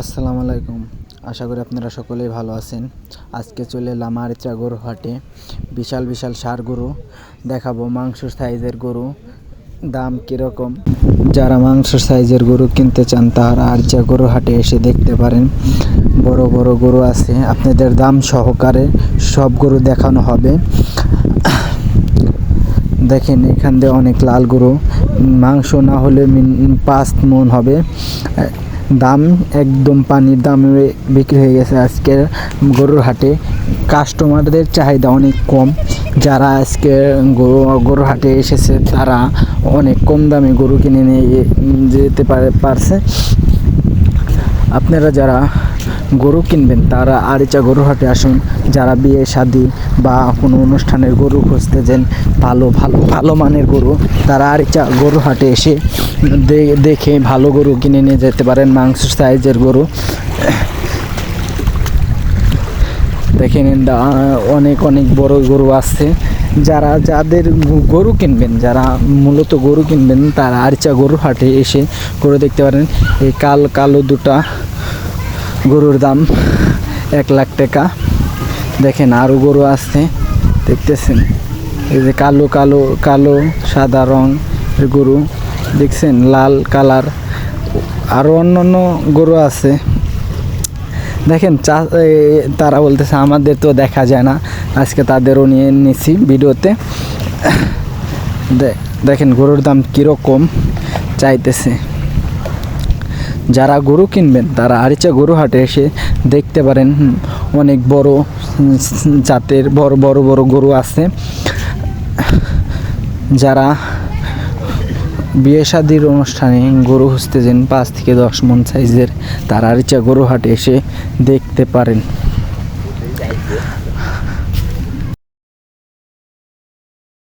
আসসালামু আলাইকুম। আশা করি আপনারা সকলেই ভালো আছেন। আজকে চলে এলাম আরিচা গরু হাটে। বিশাল বিশাল সার গরু। দেখাবো মাংস সাইজের গরু। দাম কীরকম? যারা মাংস সাইজের গরু কিনতে চান, তারা আরিচা গরু হাটে এসে দেখতে পারেন। বড় বড় গরু আছে। আপনাদের দাম সহকারে সব গরু দেখানো হবে। দেখেন, এখান দিয়ে অনেক লাল গরু। মাংস না হলে পাঁচ মন হবে। দাম, একদম পানির দামে বিক্রি হয়ে গেছে আজকের গরুর হাটে। কাস্টমারদের চাহিদা অনেক কম। যারা আজকে গরু, গরুর হাটে এসেছে, তারা অনেক কম দামে গরু কিনে নিয়ে যেতে পারে পারছে। আপনারা যারা গরু কিনবেন, তারা আরিচা গরু হাটে আসুন, যারা বিয়ে, শাদি বা কোনো অনুষ্ঠানের গরু খুঁজতে যান ভালো ভালো ভালো মানের গরু, তারা আরিচা গরু হাটে এসে দেখে ভালো গরু কিনে নিয়ে যেতে পারেন, মাংস সাইজের গরু। দেখেন দা- অনেক অনেক বড় গরু আছে। যারা, যাদের গরু কিনবেন, যারা মূলত গরু কিনবেন, তারা আরিচা গরু হাটে এসে গরু দেখতে পারেন। এই কাল, কালো দুটা গরুর দাম এক লাখ টাকা। দেখেন আরও গরু আছে, দেখতেছেন? এই যে কালো কালো কালো, সাদা রং গরু, দেখছেন? লাল কালার। আরও অন্য অন্য গরু আছে। দেখেন, চা তারা বলতেছে, আমাদের তো দেখা যায় না। আজকে তাদেরও নিয়ে নিছি ভিডিওতে। দেখেন গরুর দাম কীরকম চাইতেছে। যারা গরু কিনবেন, তারা আরিচা গরু হাটে এসে দেখতে পারেন অনেক বড় জাতের বড় বড় বড় গরু আছে। যারা বিয়ে শাদির অনুষ্ঠানে গরু খুঁজতে যান পাঁচ থেকে দশ মন সাইজের, তারা আরিচা গরু হাটে এসে দেখতে পারেন।